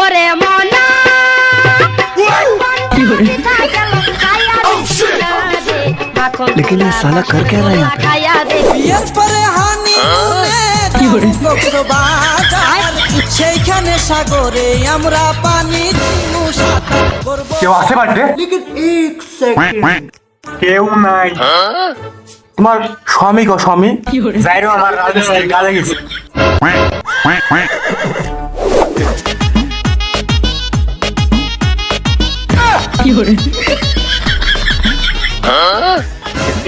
ওরে মনা लेकिन ये साला कर क्या रहा है यहाँ पे খায়া দে বিয়ের পরে হানি বাজার সেইখানে সাগরে আমরা পানি দিমু সাঁতার করবো কেউ আছে বাড়িতে কেউ নাই তোমার স্বামী গো স্বামী যাইরো আমার রাজস্থানে কাজে গেছে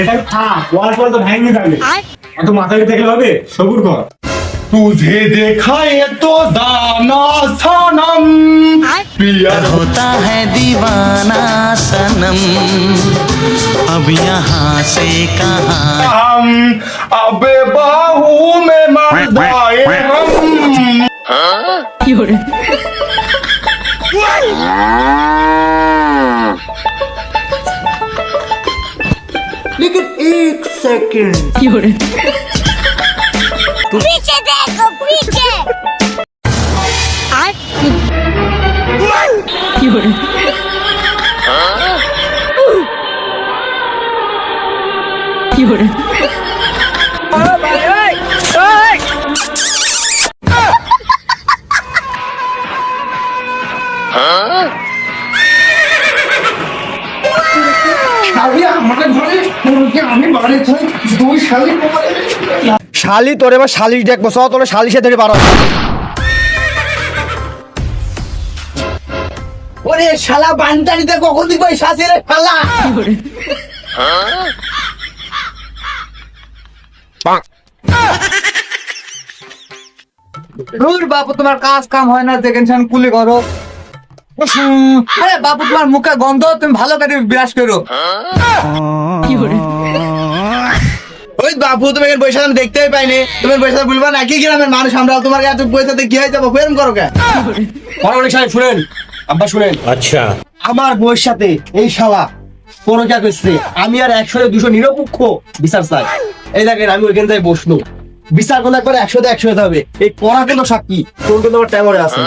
এটা থাক ওয়াল ফল তো ভেঙে যাবে এত মাথায় দেখলে হবে সবুর কর तुझे देखा ये तो जाना सनम पिया होता है दीवाना सनम अब यहाँ से कहाँ हम अबे बाहू में मर जाए हम पीछे देखो पीछे শালি তোর এবার শালিশ দেখব সব তোর শালিশে ধরে বাড়া ওরে শালা কখন দিবো এই শাসি রে শালা বাপু তোমার কাজ কাম হয় না দেখেন সেন কুলি করো। আরে বাপু তোমার মুখে গন্ধ তুমি ভালো করে বিরাজ করো? ওই বাপু আমি দেখতেই পাইনি। তুমি না কি গ্রামের মানুষ আমরা তোমার এত পয়সাতে কি হয়ে যাব? ফেরম করো কেন অনেক সাহেব শুনেন। আব্বা শুনেন। আচ্ছা। আমার বউয়ের সাথে এই শালা কোনো যা করছে। আমি আর একশো দুশো নিরপেক্ষ বিচার চাই। এই দেখেন আমি ওইখানে যাই বসল। বিচার করলে একবার একশো হতে হবে। এই কড়া কেন সাক্ষী কোন কিন্তু আমার ট্যামরে আছে।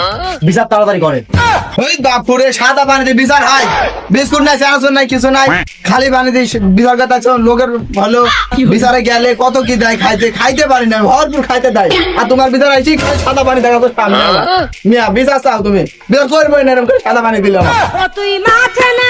বিচার তাড়াতাড়ি করেন। ওই বাপুরে সাদা পানিতে বিচার হয়। বিস্কুট নাই চানাচুর নাই কিছু নাই। খালি পানিতে বিচার কথা লোকের ভালো। বিচারে গেলে কত কি দেয় খাইতে? খাইতে পারি না ভরপুর খাইতে দেয়। আর তোমার বিচার আইছি সাদা পানি দেখা তো সামনে মিয়া বিচার চাও তুমি। বিচার করব না এরকম করে সাদা পানি দিলাম তুই মাঠে নে।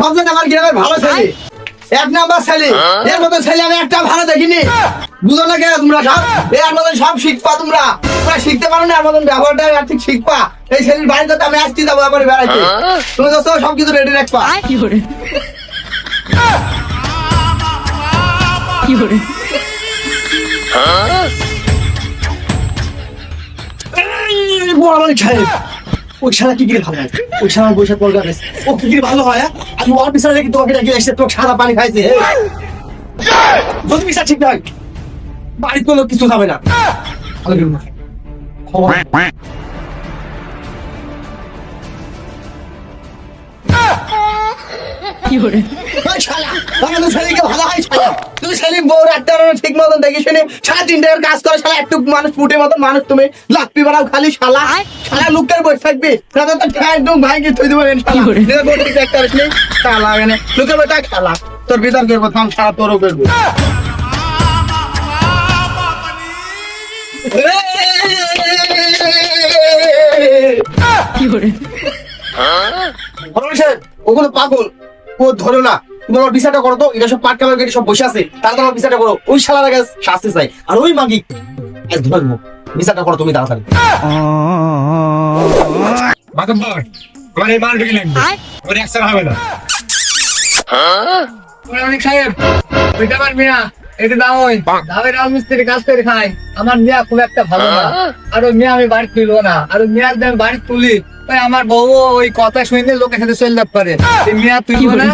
জায়গায় আমার গ্রামের ভালো ছেলে। এক নাম্বার ছেলে। এর মতো ছেলে আমি একটা ভালো দেখিনি। বুঝো না কেন তোমরা সব? এর মতন সব শিখবা তোমরা। তোমরা শিখতে পারো না এর মতন ব্যবহারটা আর ঠিক শিখবা। এই ছেলের বাড়িতে তো আমি আসছি যাব আবার বেড়াইতে। তুমি তো সব কিছু রেডি রাখবা। এই বড় মালিক সাহেব ওই শালা কি করে ভালো হয় ওই শালা পড় ও কি করে ভালো হয়? আমি ওর পিছনে রেখে তোমাকে ডাকি এসে তোকে সাদা পানি খাইছে। যদি বিচার ঠিক নাই বাড়ির কোনো কিছু যাবে না না। খবর তুমি ছেলে বউ রাখতে পারো ঠিক মতন দেখে শুনে সাড়ে তিনটার কাজ করে শালা একটু মানুষ ফুটে মতন মানুষ তুমি। লাপ্পি বাড়াও খালি শালা। শালা লোকের বসে থাকবে। রাতে তো একদম ভাঙে থই দেবো শালা। নিজের বউ ঠিক রাখতে পারিস নি? শালা এখানে। লোকের বসে শালা। তোর বিচার করব থাম শালা তোরও করব। বড় সাহেব, পাগল। ও ধরো না তুমি আমার বিচারটা করো তো এটা সব পাট কামার সব বসে আছে তারা তোমার বিচারটা করো। ওই শালার আগে শাস্তি চাই। আর ওই মাগি আজ ধরবো বিচারটা করো তুমি তাড়াতাড়ি। মাতব্বর আমার এই মালটাকে লাগবে ওর একসাথে হবে না। অনেক সাহেব ওইটা না এটা ওই দামের রাজমিস্ত্রি কাজ করে খাই আমার মিয়া খুব একটা ভালো না। আর ওই মিয়া আমি বাড়ি তুলবো না। আর ওই মিয়া যদি আমি বাড়ি তুলি ওই আমার বউ ওই কথা শুনে লোকের সাথে চলে যেতে পারে। মিয়া তুলবো না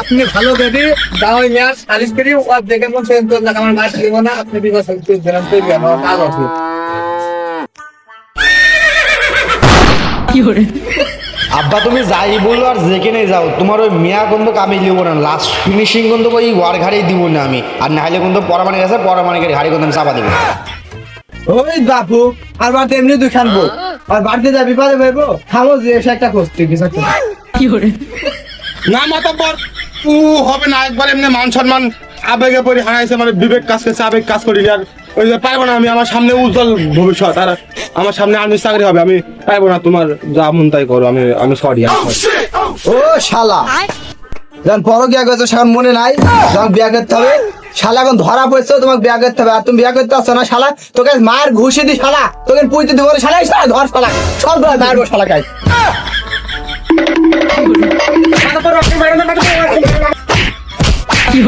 আপনি ভালো করে দাও ওই মিয়া সালিশ করি আর দেখে মন সেদিন তোর আমার বাড়ি তুলবো না আপনি বিবাহ তুলবেন তুলবেন আমার কাজ আছে। আব্বা তুমি যাই বলল আর যেখানে যাও তোমার ওই মেয়া কিন্তু আমি লিবো না লাস্ট ফিনিশিং কিন্তু ওই ওয়ার ঘাড়েই দিব না আমি। আর না হলে কিন্তু পরামানিক আছে পরামানিকের ঘাড়ি কিন্তু আমি চাপা দেবো। ওই বাপু আর বাড়িতে এমনি দুই খানবো আর বাড়িতে যা বিপদে বেরবো থামো যে এসে একটা করতে কিছু একটা। না মাতাব্বর উ হবে না একবার এমনি মান সম্মান আবেগে পরি হারাইছে মানে বিবেক কাজ করছে আবেগ কাজ করি আর ওই যে পারব না আমি আমার সামনে উজ্জ্বল ভবিষ্যৎ আর আমার সামনে আর্মি চাকরি হবে আমি পারব না তোমার যা মন তাই করো আমি আমি সরি ও শালা। যখন পরো বিয়া করছ সেখন মনে নাই যখন বিয়া করতে হবে শালা এখন ধরা পড়ছে, তোমাকে বিয়া করতে হবে। আর তুমি বিয়া করতে আসছো না, শালা। তোকে মার ঘুষি দি, শালা। তোকে পুঁতে দিব শালা শালা ধর, শালা। সব ধর শালা কাজ কি